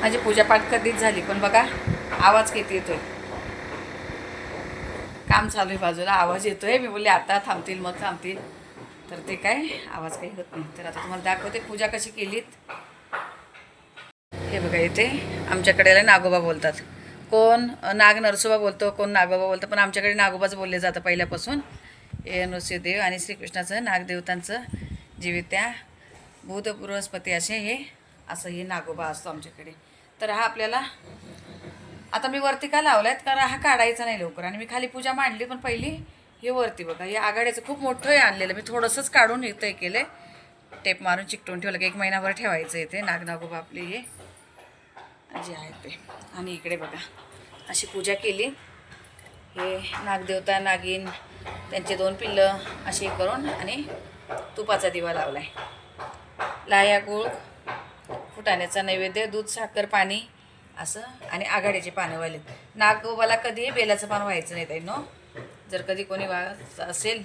माझी पूजापाठ कधीच झाली पण बघा आवाज किती येतोय. काम चालू आहे बाजूला आवाज येतोय. मी बोलले आता थांबतील मग थांबतील. तर ते काय आवाज काही होत नाही. तर आता तुम्हाला दाखवते पूजा कशी केलीत. हे बघा इथे आमच्याकडे नागोबा बोलतात. कोण नाग नरसोबा बोलतो कोण नागोबा बोलतो पण आमच्याकडे नागोबाच बोलले जातं पहिल्यापासून. हे नृसिंहदेव आणि श्रीकृष्णाचं नागदेवतांचं जीवित्या भूत बृहस्पती असे हे असं हे नागोबा असतो आमच्याकडे. तर हा आपल्याला आता मी वरती का लावला आहेत कारण हा काढायचा नाही लवकर. आणि मी खाली पूजा मांडली पण पहिली हे वरती बघा. हे आघाड्याचं खूप मोठं आहे आणलेलं. मी थोडंसंच काढून इथं हे केलं टेप मारून चिकटून ठेवलं की एक महिनाभर ठेवायचं इथे. नागनागोबा आपले हे जे आहे ते. आणि इकडे बघा अशी पूजा केली. हे नागदेवता नागिन त्यांचे दोन पिल्लं असे करून आणि तुपाचा दिवा लावला आहे लाया गूळ फुटाण्याचा नैवेद्य दूध साखर पाणी असं आणि आघाडीचे पानं व्हायले नागोबाला कधीही बेलाचं पान व्हायचं नाही ताई नो. जर कधी कोणी वा असेल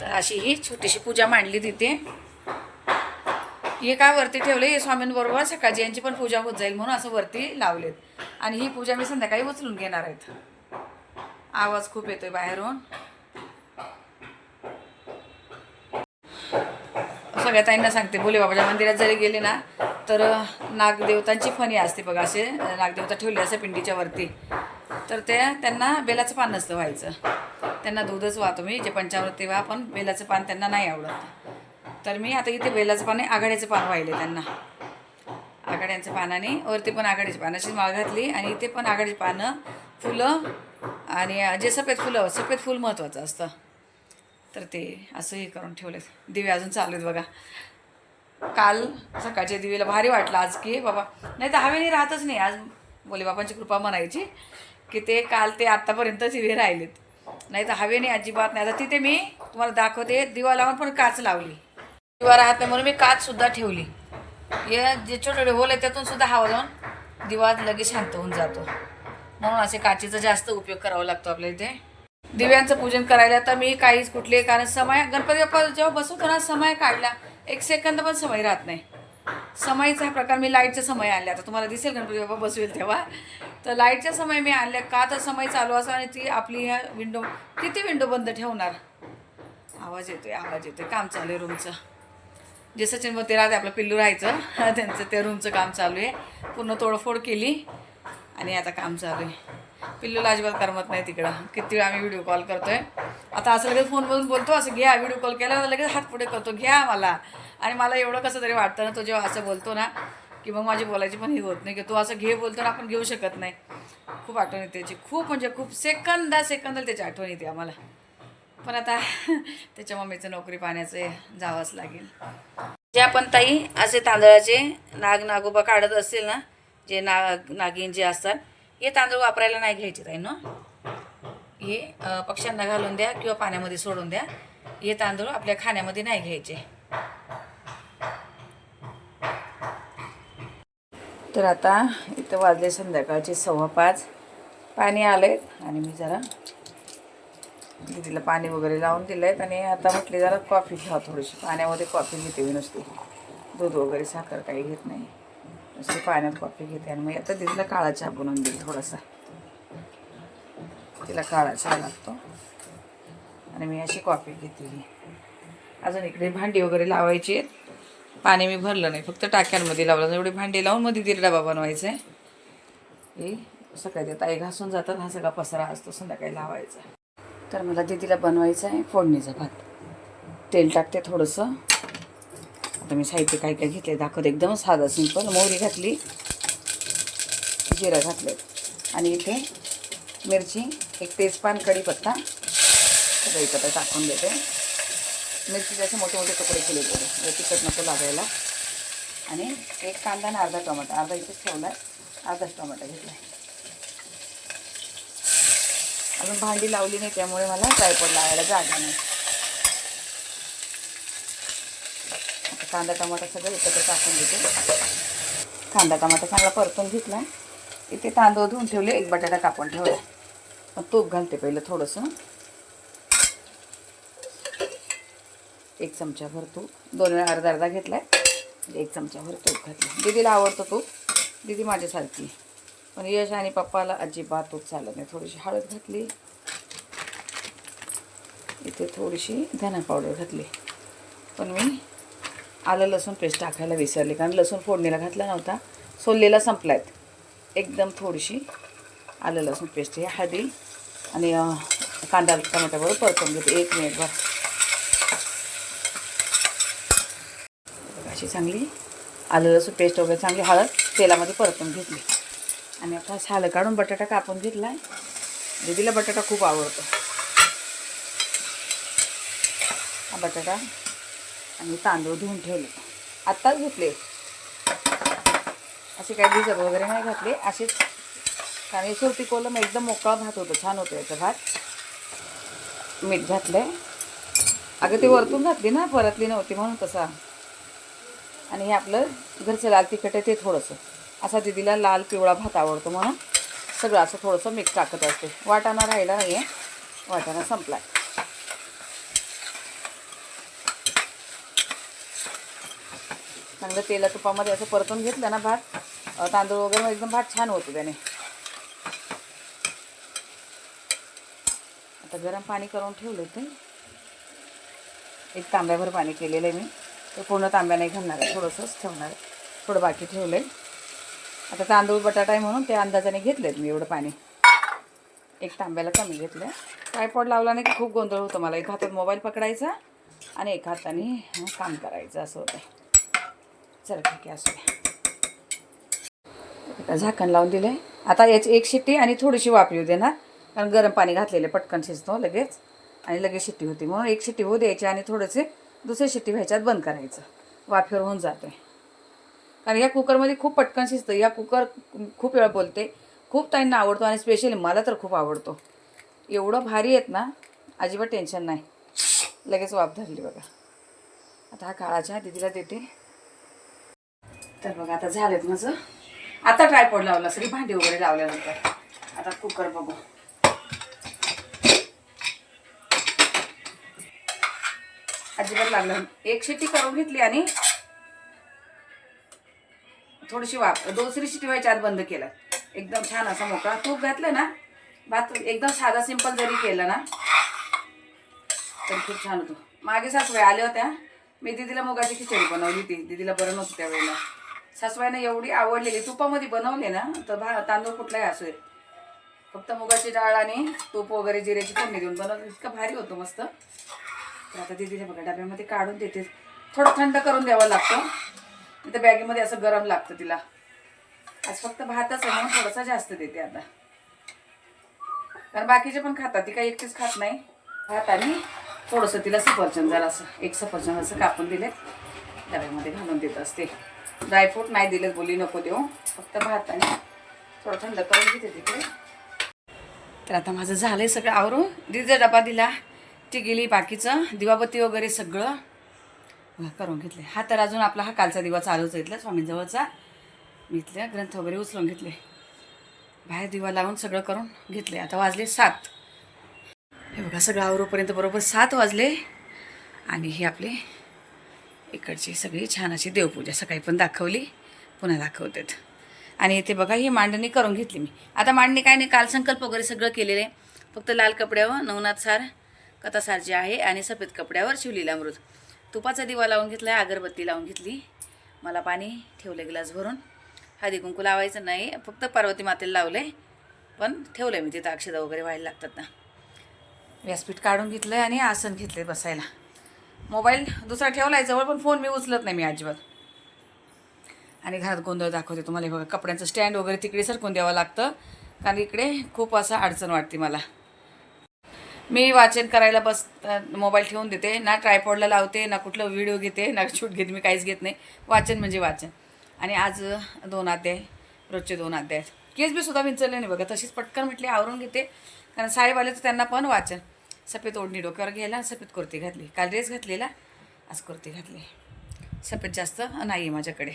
तर अशी ही छोटीशी पूजा मांडली तिथे. हे काय वरती ठेवले हे स्वामींबरोबर सकाळची यांची पण पूजा होत जाईल म्हणून असं वरती लावलेत. आणि ही पूजा मी संध्याकाळी उचलून घेणार आहेत. आवाज खूप येतोय बाहेरून. सगळ्या ताईंना सांगते भोले बाबाच्या मंदिरात जरी गेले ना तर नागदेवतांची फणी असते बघा असे नागदेवता ठेवले असे पिंडीच्या वरती. तर ते त्यांना बेलाचं पान नसतं व्हायचं. त्यांना दूधच वाहतो मी जे पंचामृती वा पण बेलाचं पान त्यांना नाही आवडत. तर मी आता इथे बेलाचं पान आघाड्याचं पान वाहिले त्यांना. आघाड्यांचं पानाने वरती पण आघाडीची पानाची माळ घातली आणि इथे पण आघाडीची पानं फुलं आणि जे सफेद फुलं सफेद फुल महत्त्वाचं असतं. तर ते असंही करून ठेवलेत. दिवे अजून चालू आहेत बघा. काल सकाळच्या दिवेला भारी वाटलं आज की बाबा. नाही तर हवेने राहतच नाही. आज बोले बाबांची कृपा म्हणायची की ते काल ते आत्तापर्यंत दिवे राहिलेत. नाही तर हवेने अजिबात नाही. आता तिथे मी तुम्हाला दाखवते दिवा लावून पण काच लावली. दिवा राहत नाही म्हणून मी काचसुद्धा ठेवली. हे जे छोटे छोटे होल आहे त्यातून सुद्धा हवा जाऊन दिवा लगेच शांत होऊन जातो. म्हणून असे काचेचा जास्त उपयोग करावा लागतो आपल्या इथे. दिव्यांचं पूजन करायला तर मी काहीच कुठले कारण समय गणपती बाप्पा जेव्हा बसवतो ना समय काढला. एक सेकंद पण समय राहत नाही. समयचा हा प्रकार मी लाईटचा समय आणला. आता तुम्हाला दिसेल गणपती बाबा बसवेल तेव्हा. तर लाईटचा समय मी आणल्या का तर समय चालू असा आणि ती आपली ह्या विंडो किती विंडो बंद ठेवणार? आवाज येतोय आवाज येतोय. काम चालू आहे रूमचं जे सचिन मग ते राहते आपलं पिल्लू राहायचं. त्यांचं त्या रूमचं काम चालू आहे. पूर्ण तोडफोड केली आणि आता काम चालू आहे. पिल्लूला अजिबात करमत नाही तिकडं. किती वेळा आम्ही व्हिडिओ कॉल करतोय. आता असं लगेच फोनमधून बोलतो असं घ्या व्हिडिओ कॉल केला तर लगेच हात पुढे करतो घ्या मला. आणि मला एवढं कसं तरी वाटतं ना तो जेव्हा असं बोलतो ना की मग माझी बोलायची पण ही होत नाही की तू असं घे बोलतो ना आपण घेऊ शकत नाही. खूप आठवण येते त्याची. खूप म्हणजे खूप सेकंदा सेकंदाला त्याची आठवण येते आम्हाला. पण आता त्याच्या मम्मीचं नोकरी पाण्याचं जावंच लागेल. जे आपण ताई असे तांदळाचे नाग नागोबा काढत असेल ना जे नाग नागिन जे असतात हे तांदूळ वापरायला नाही घ्यायचे ताई ना? हे पक्ष्यांना घालून द्या किंवा पाण्यामध्ये सोडून द्या. हे तांदूळ आपल्या खाण्यामध्ये नाही घ्यायचे. तर आता इथं वाजले संध्याकाळचे सव्वा पाच. पाणी आलंय आणि मी जरा तिला पाणी वगैरे लावून दिलं आहे आणि आता म्हटले जरा कॉफी घ्या थोडीशी. पाण्यामध्ये कॉफी घेते मी नुसती. दूध वगैरे साखर काही घेत नाही. अशी पाण्यात कॉफी घेते आणि मग आता तिथला काळा चहा बनवून देईल थोडासा. तिला काळा चहा लागतो. आणि मी अशी कॉफी घेतली अजून इकडे भांडी वगैरे लावायची आहेत. पाणी मी भरलं नाही फक्त टाक्यांमध्ये लावलं. एवढी भांडी लावून मध्ये तिला डबा बनवायचा आहे हे सकाळी आई घासून जातात हा सगळा पसरा असतो संध्याकाळी लावायचा. तर मला दिदीला बनवायचं आहे फोडणीचा भात. तेल टाकते थोडंसं. आता मी साहित्य काय काय घेतले दाखवते. एकदम साधं सिंपल मोहरी घातली जिरं घातले आणि इथे मिरची एक तेजपान कढीपत्ता. सगळं टाकून देते. मिरचीचे असे मोठे मोठे तुकडे केले होते. तिखट नको लागायला. आणि एक कांदा आणि अर्धा टमाटा. अर्धा इथेच ठेवला आहे अर्धाच टमाटा घेतला आहे अजून भांडी लावली नाही त्यामुळे मला ट्रायपॉड लावायला जागा नाही. कांदा टमाटा सगळं एकत्र टाकून देते कांदा टमाटा चांगला परतून घेतला. इथे तांदूळ धुवून ठेवले एक बटाटा कापून ठेवला. मग तूप घालते पहिलं थोडंसं. एक चमचाभर तूप. दोन वेळा अर्धा अर्धा घेतला आहे एक चमचाभर तूप घातलं. दीदीला आवडतं तूप. दिदी माझ्यासारखी. पण यश आणि पप्पाला अजिबात तूप चालत नाही. थोडीशी हळद घातली. इथे थोडीशी धना पावडर घातली. पण मी आलं लसूण पेस्ट टाकायला विसरले कारण लसूण फोडणीला घातला नव्हता. सोललेला संपलायत. एकदम थोडीशी आलं लसूण पेस्ट हे हळदी आणि कांदा टमाट्याबरोबर परतून घेते. एक मिनिटभर अशी चांगली आलं लसूण पेस्ट वगैरे चांगली हळद तेलामध्ये परतून घेतली. आणि आता सालं काढून बटाटा कापून घेतला आहे दीदीला बटाटा खूप आवडतो. हा बटाटा आणि तांदूळ धुवून ठेवले. आत्ताच घेतले असे काही भिजत वगैरे नाही घातले. असेच कारण सुरती कोलम एकदम मोकळा भात होतो. छान होतो याचा भात. मीठ घातलं अगं ते वरतून घातली ना परतली नव्हती म्हणून तसा. आणि हे आपलं घरचं लाल तिखट आहे ते थोडंसं. असा दिदीला लाल पिवळा भात आवडतो म्हणून सगळं असं थोडंसं मीठ टाकत असते. वाटाणा राहिला नाही आहे वाटाणा संपलाय. चांगलं तेला तुपामध्ये असं परतून घेतलं ना भात तांदूळ वगैरे मग एकदम भात छान होतो त्याने. आता गरम पाणी करून ठेवलं ते. एक तांब्याभर पाणी केलेलं आहे मी. ते पूर्ण तांब्या नाही घालणार आहे थोडंसंच ठेवणार आहे. थोडं बाकी ठेवलं आहे आता तांदूळ बटाटा आहे म्हणून ते अंदाजाने घेतलेत मी एवढं पाणी. एक तांब्याला कमी घेतलं ट्रायपॉड लावला नाही की खूप गोंधळ होतो मला. एक हातात मोबाईल पकडायचा आणि एक हाताने काम करायचं असं होतं. चल ठीक आहे असू द्या आता झाकण लावून दिलं आता याची एक शिट्टी आणि थोडीशी वाफ येऊ देणार. कारण गरम पाणी घातलेलं पटकन शिजतो लगेच. आणि लगेच शिट्टी होती. म्हणून एक शिट्टी होऊ द्यायची आणि थोडंसे दुसरी शिट्टी व्हायच्यात बंद करायचं. वाफेवर होऊन जातं कारण या कुकरमध्ये खूप पटकन शिजतं. या कुकर खूप वेळा बोलते. खूप ताईंना आवडतो आणि स्पेशली मला तर खूप आवडतो. एवढं भारी आहेत ना अजिबात टेन्शन नाही. लगेच वाफ धरली बघा. आता हा काळाच्या दिदीला देते. तर बघा आता झालेत माझं. आता ट्रायपॉड लावला सगळी भांडी वगैरे लावल्यानंतर. आता कुकर बघू. अजिबात लागलं एक शिट्टी करून घेतली आणि थोडीशी वाफ दुसरी शिट्टी व्हायच्या आत बंद केला. एकदम छान असा मोकळा. तूप घातलं ना भात एकदम साधा सिंपल जरी केलं ना तर खूप छान होतो. मागे सासवे आल्या होत्या. मी दिदीला मुगाची खिचडी बनवली ती दिदीला बरं नव्हतं त्यावेळेला सासवायनं एवढी आवडलेली तुपामध्ये बनवले ना तर भा तांदूळ कुठलाही असू दे. फक्त मुगाची डाळ आणि तूप वगैरे जिऱ्याची फोडणी देऊन बनवलं. इतकं भारी होतं मस्त. तर आता दिदीला बघा डब्यामध्ये काढून देते. थोडं थंड करून द्यावं लागतं. तर बॅगेमध्ये असं गरम लागतं तिला. आज फक्त भातच आहे म्हणून थोडासा जास्त देते आता. कारण बाकीचे पण खातात ती काही एकटीच खात नाही. भात आणि थोडंसं तिला सफरचंद झालं असं एक सफरचंद असं कापून दिले डब्यामध्ये घालून देत असते. ड्रायफ्रूट नाही दिलं बोली नको देऊ. फक्त भात आणि थोडं थंड करून घेते तिकडे तर आता माझं झालं आहे सगळं आवरून. दिदीचा डबा दिला ती गेली बाकीचं दिवाबत्ती वगैरे सगळं. बघा, करून घेतले. हा तर अजून आपला हा कालचा दिवा चालूच इथला स्वामींजवळचा. मी इथल्या ग्रंथ वगैरे उचलून घेतले. बाहेर दिवा लावून सगळं करून घेतले. आता वाजले सात. हे बघा सगळं आवरूपर्यंत बरोबर सात वाजले. आणि ही आपली इकडची सगळी छान अशी देवपूजा. सकाळी पण दाखवली पुन्हा दाखवतात. आणि इथे बघा ही मांडणी करून घेतली मी. आता मांडणी काय नाही काल संकल्प वगैरे सगळं केलेलं आहे. फक्त लाल कपड्यावर नवनाथ सार कथासार जे आहे आणि सफेद कपड्यावर शिवलेला अमृत. तुपाचा दिवा लावून घेतला आहे अगरबत्ती लावून घेतली. मला पाणी ठेवलं ग्लास भरून. हळदी कुंकू लावायचं नाही फक्त पार्वती मातेला लावलं आहे पण ठेवलं आहे मी तिथं अक्षदा वगैरे व्हायला लागतात ना. व्यासपीठ काढून घेतलं आहे आणि आसन घेतले बसायला. मोबाईल दुसरा ठेवला आहे जवळ पण फोन मी उचलत नाही मी अजिबात. आणि घरात गोंधळ दाखवते तुम्हाला. हे बघा कपड्यांचं स्टँड वगैरे तिकडे सरकून द्यावं लागतं. कारण इकडे खूप असं अडचण वाटते मला. मी वाचन करायला बस मोबाईल ठेवून देते. ना ट्रायपॉडला लावते ना कुठलं व्हिडिओ घेते ना शूट घेते मी काहीच घेत नाही. वाचन म्हणजे वाचन. आणि आज दोन अध्याय रोजचे दोन अध्याय आहेत. केस बी सुद्धा विंचरले नाही बघा. तशीच पटकन म्हटले आवरून घेते. कारण साहेब आले तर त्यांना पण वाचन. सफेद ओढणी डोक्यावर घ्यायला आणि सफेद कुर्ती घातली. काल ड्रेस घातलेला आज कुर्ती घातली. सफेद जास्त नाही आहे माझ्याकडे.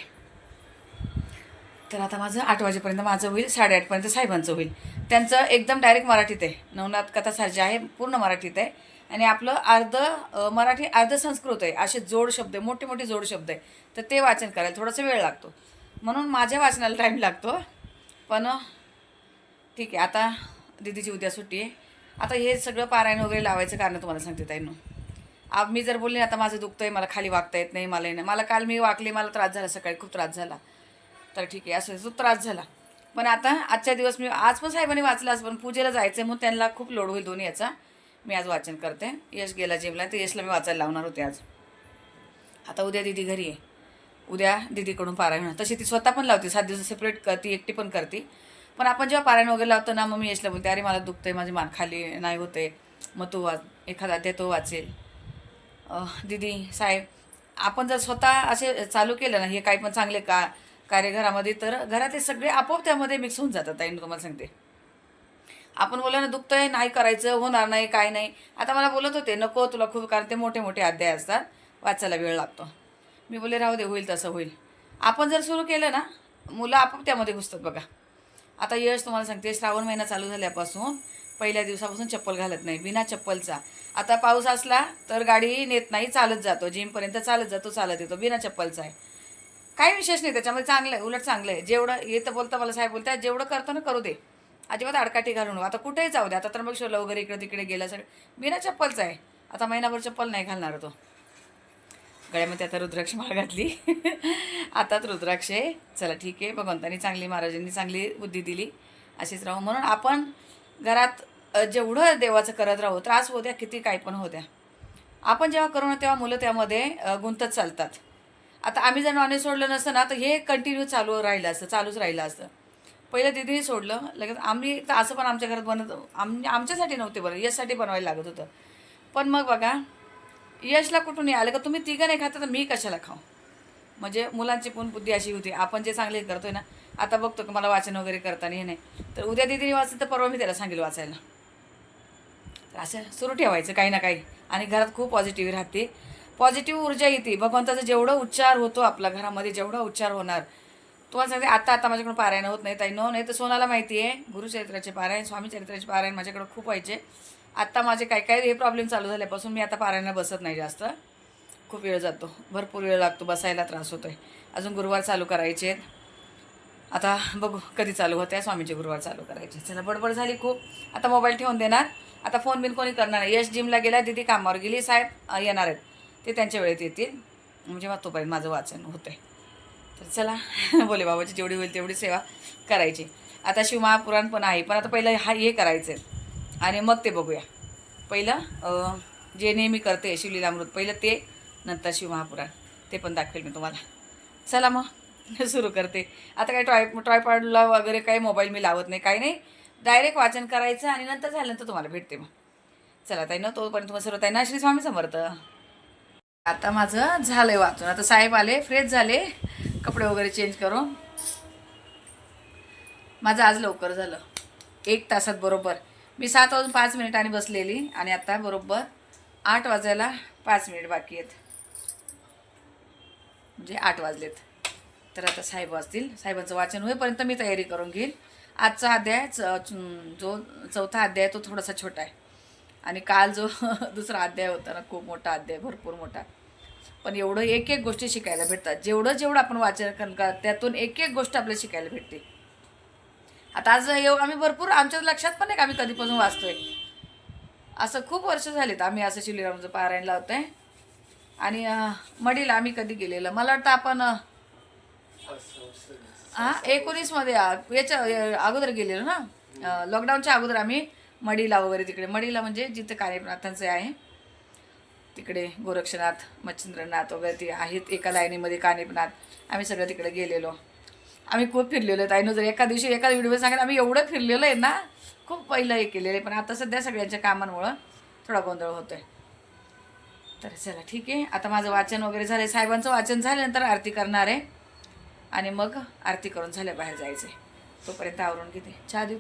तर आता माझं आठ वाजेपर्यंत माझं होईल साडेआठपर्यंत साहेबांचं होईल. त्यांचं एकदम डायरेक्ट मराठीत आहे. नवनाथ कथा सारजी आहे पूर्ण मराठीत आहे. आणि आपलं अर्ध मराठी अर्ध संस्कृत आहे. असे जोड शब्द आहे मोठे मोठे जोड शब्द आहे. तर ते वाचन करायला थोडासा वेळ लागतो. म्हणून माझ्या वाचनाला टाईम लागतो. पण ठीक आहे आता दिदीची उद्या सुट्टी आहे. आता हे सगळं पारायण वगैरे लावायचं कारण तुम्हाला सांगते ताईंनो. अब मी जर बोलले आता माझं दुखतंय मला खाली वागता येत नाही मला येणं मला काल मी वाकले मला त्रास झाला सकाळी खूप त्रास झाला. तर ठीक आहे असं तो त्रास झाला. पण आता आजच्या दिवस मी आज पण साहेबांनी वाचलं आज पण पूजेला जायचं आहे म्हणून त्यांना खूप लोड होईल दोन्ही याचा. मी आज वाचन करते. यश गेला जेवला तर यशला मी वाचायला लावणार होते आज. आता उद्या दिदी घरी आहे. उद्या दिदीकडून पारायण तशी ती स्वतः पण लावते सात दिवस सेपरेट करते एकटी पण करते. पण आपण जेव्हा पारायण वगैरे लावतो ना मग मी यशला बोलते अरे मला दुखतंय माझी मान खाली नाही होते मग तो वाच एखादा ते तो वाचेल. दिदी दीदी साहेब आपण जर स्वतः असे चालू केलं ना हे काही पण चांगले का कार्य घरामध्ये तर घरातले सगळे आपोआप त्यामध्ये मिक्स होऊन जातात ताईन तुम्हाला सांगते. आपण बोला ना दुखतंय नाही करायचं होणार नाही काय नाही. आता मला बोलत होते नको तुला खूप कारण ते मोठे मोठे अध्याय असतात वाचायला वेळ लागतो. मी बोले राहू दे होईल तसं होईल. आपण जर सुरू केलं ना मुलं आपोआप त्यामध्ये घुसतात बघा. आता यश तुम्हाला सांगते श्रावण महिना चालू झाल्यापासून पहिल्या दिवसापासून चप्पल घालत नाही बिना चप्पलचा. आता पाऊस असला तर गाडी नेत नाही चालत जातो. जिमपर्यंत चालत जातो चालत येतो बिना चप्पलचा आहे. काही विशेष नाही त्याच्यामध्ये चांगलं आहे उलट चांगलं आहे. जेवढं येतं बोलता मला साहेब बोलतात जेवढं करतो ना करू दे. अजिबात आडकाठी घालून आता कुठेही जाऊ दे. आता तर बक्षला वगैरे इकडे तिकडे गेला सगळं बिना चप्पलचा आहे. आता महिनाभर चप्पल नाही घालणार तो. गळ्यामध्ये आता रुद्राक्ष माळ घातली. आताच रुद्राक्ष आहे चला ठीक आहे भगवंतानी चांगली महाराजांनी चांगली बुद्धी दिली. अशीच राहू. म्हणून आपण घरात जेवढं देवाचं करत राहू त्रास होऊ द्या किती काय पण होऊ द्या. आपण जेव्हा करू ना तेव्हा मुलं त्यामध्ये गुंतत चालतात. आता आम्ही जर नॉनव्हेज सोडलं नसतं ना तर हे कंटिन्यू चालू राहिलं असतं चालूच राहिलं असतं. पहिलं दिदीने सोडलं लगेच आम्ही तर असं पण आमच्या घरात बनत आम आमच्यासाठी नव्हते बरं यासाठी बनवायला लागत होतं. पण मग बघा यशला कुठून आलं? का तुम्ही तिघं नाही खाता तर मी कशाला खाऊ? म्हणजे मुलांची पण बुद्धी अशी होती. आपण जे चांगले करतोय ना आता बघतो की मला वाचन वगैरे करताना हे नाही. तर उद्या दिदीने वाचलं तर परवा मी त्याला सांगेल वाचायला. तर असं सुरू ठेवायचं काही ना काही. आणि घरात खूप पॉझिटिव्ह राहते. पॉझिटिव्ह ऊर्जा येते. भगवंताचा जेवढा उच्चार होतो आपल्या घरामध्ये जेवढा उच्चार होणार. तुम्हाला सांगते आता आता माझ्याकडून पारायण होत नाही. ताई नो नाही तर सोनाला माहिती आहे गुरुचरित्राचे पारायण स्वामी चरित्राचे पारायण माझ्याकडे खूप व्हायचे. आत्ता माझे काय काय हे प्रॉब्लेम चालू झाल्यापासून मी आता पारायणाला बसत नाही जास्त. खूप वेळ जातो. भरपूर वेळ लागतो. बसायला त्रास होतो आहे अजून गुरुवार चालू करायचे आहेत. आता बघू कधी चालू होत्या. स्वामीचे गुरुवार चालू करायचे. चला बडबड झाली खूप. आता मोबाईल ठेवून देणार. आता फोन बिन कोणी करणार नाही. यश जिमला गेला. दिदी कामावर गेली. साहेब येणार आहेत. ते त्यांच्या वेळेत येतील. म्हणजे मग तोपर्यंत माझं वाचन होतं आहे तर चला बोले बाबाची जेवढी होईल तेवढी सेवा करायची. आता शिवमहापुराण पण आहे. पण आता पहिलं हा हे करायचं आहे आणि मग ते बघूया. पहिलं जे नेहमी करते शिवलीलामृत पहिलं ते नंतर शिवमहापुराण. ते पण दाखवेल मी तुम्हाला. चला मग सुरू करते. आता काय ट्राय ट्रायपॉडला वगैरे काही मोबाईल मी लावत नाही काही नाही. डायरेक्ट वाचन करायचं आणि नंतर झाल्यानंतर तुम्हाला भेटते मग. चला ताई ना तोपर्यंत तुम्हाला सर्व ताई ना श्री स्वामी समर्थ. आता माझं झालंय वाचून. आता साहेब आले फ्रेश झाले. कपडे वगैरे चेंज करून. माझं आज लवकर झालं. एक तासात बरोबर. मी सात वाजून पाच मिनिटांनी बसलेली आणि आता बरोबर आठ वाजायला पाच मिनिट बाकी आहेत. म्हणजे आठ वाजलेत. तर आता साहेब वाजतील. साहेबांचं वाचन होईपर्यंत मी तयारी करून घेईल. आजचा अध्याय च- जो चौथा अध्याय तो थोडासा छोटा आहे. आणि काल जो दुसरा अध्याय होता ना खूप मोठा अध्याय भरपूर मोठा. पण एवढं एक एक गोष्टी शिकायला भेटतात. जेवढं जेवढं आपण वाचन करतात त्यातून एक एक गोष्ट आपल्याला शिकायला भेटते. आता आज येऊ आम्ही भरपूर आमच्या लक्षात पण आहे का आम्ही कधीपासून वाचतोय? असं खूप वर्ष झालेत आम्ही असं शिलीरामचं पारायण लावतोय. आणि अं, मडीला आम्ही कधी गेलेलं? मला वाटतं आपण हां एकोणीसमध्ये याच्या अगोदर गेलेलो ना? लॉकडाऊनच्या अगोदर आम्ही मडीला वगैरे तिकडे मडीला म्हणजे जिथं कार्यनाथांचं आहे तिकडे गोरक्षनाथ मच्छिंद्रनाथ वगैरे ते आहेत एका लाईनीमध्ये कानिपनाथ आम्ही सगळं तिकडे गेलेलो. आम्ही खूप फिरलेलो आहे ताईनं जर एका दिवशी एका व्हिडिओ सांगेल आम्ही एवढं फिरलेलो आहे ना खूप पहिलं हे केलेलं आहे. पण आता सध्या सगळ्यांच्या कामांमुळं थोडा गोंधळ होतो आहे तर चला ठीक आहे. आता माझं वाचन वगैरे झालं साहेबांचं वाचन झाल्यानंतर आरती करणार आहे. आणि मग आरती करून झाल्या बाहेर जायचं आहे तोपर्यंत आवरून घेते. चहा देऊ.